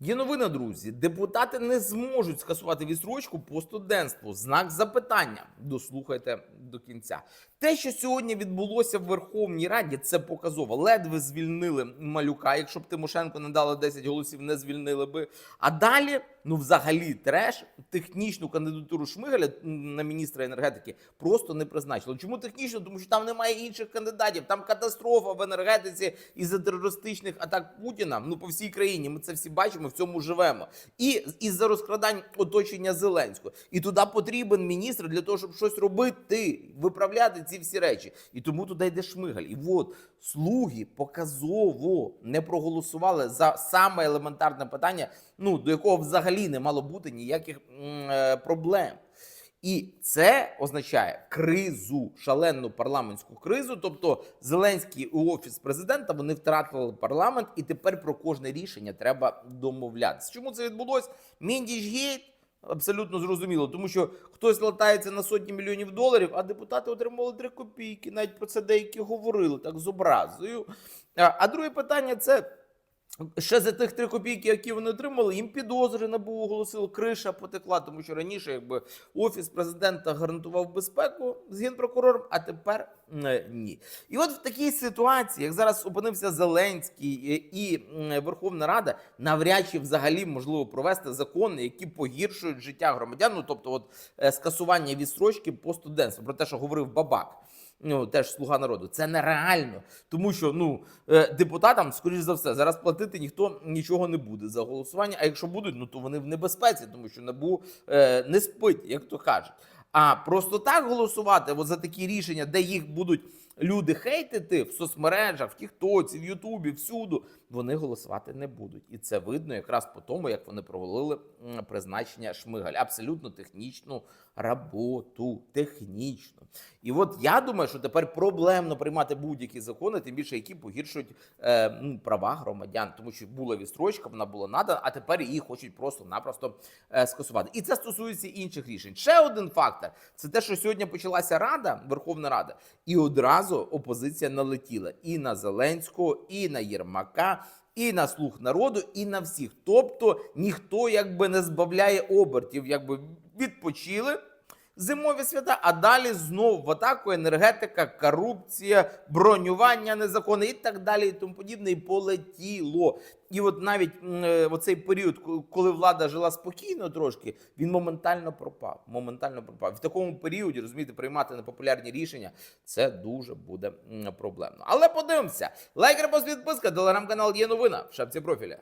Є новина, друзі. Депутати не зможуть скасувати відстрочку по студентству. Знак запитання. Дослухайте до кінця. Те, що сьогодні відбулося в Верховній Раді, це показово. Ледве звільнили малюка. Якщо б Тимошенко не дала 10 голосів, не звільнили би. А далі, ну взагалі, треш технічну кандидатуру Шмигаля на міністра енергетики просто не призначили. Чому технічно? Тому що там немає інших кандидатів. Там катастрофа в енергетиці із-за терористичних атак Путіна. Ну по всій країні. Ми це всі бачимо, в цьому живемо. І із-за розкрадань оточення Зеленського. І туди потрібен міністр для того, щоб щось робити, виправляти ці всі речі. І тому туди йде Шмигаль. І от слуги показово не проголосували за саме елементарне питання, ну до якого взагалі не мало бути ніяких е, проблем. І це означає кризу, шалену парламентську кризу. Тобто Зеленський і офіс президента вони втратили парламент, і тепер про кожне рішення треба домовлятися. Чому це відбулось? Міндіжгейт абсолютно зрозуміло, тому що хтось латається на сотні мільйонів доларів, а депутати отримали 3 копійки. Навіть про це деякі говорили так з образою. А друге питання це. Ще за тих 3 копійки, які вони отримали, їм підозри НАБУ оголосило, криша потекла, тому що раніше якби офіс президента гарантував безпеку з генпрокурором, а тепер е, ні. І от в такій ситуації, як зараз опинився Зеленський е, і Верховна Рада, навряд чи взагалі можливо провести закони, які погіршують життя громадян. Ну тобто, от е, скасування відстрочки по студентству, про те, що говорив Бабак ну теж слуга народу. Це нереально, тому що ну е, депутатам, скоріш за все, зараз платити ніхто нічого не буде за голосування. А якщо будуть, ну то вони в небезпеці, тому що набу е, не спить, як то кажуть. А просто так голосувати от за такі рішення, де їх будуть люди хейтити в соцмережах, в Тіктоці, в Ютубі, всюду, вони голосувати не будуть. І це видно якраз по тому, як вони провалили призначення Шмигаля. Абсолютно технічну роботу. Технічну. І от я думаю, що тепер проблемно приймати будь-які закони, тим більше які погіршують е, ну, права громадян, тому що була відстрочка, вона була надана, а тепер її хочуть просто-напросто е, скасувати. І це стосується інших рішень. Ще один фактор це те, що сьогодні почалася рада, Верховна Рада, і одразу опозиція налетіла і на Зеленського, і на Єрмака. І на слух народу, і на всіх. Тобто ніхто якби не збавляє обертів, якби відпочили зимові свята, а далі знов в атаку енергетика, корупція, бронювання незаконне і так далі, і тому подібне, і полетіло. І от навіть е, оцей період, коли влада жила спокійно трошки, він моментально пропав. Моментально пропав. В такому періоді розумієте, приймати непопулярні рішення це дуже буде проблемно. Але подивимося. Лайк, репост, підписка, телеграм-канал є новина в шапці профіля.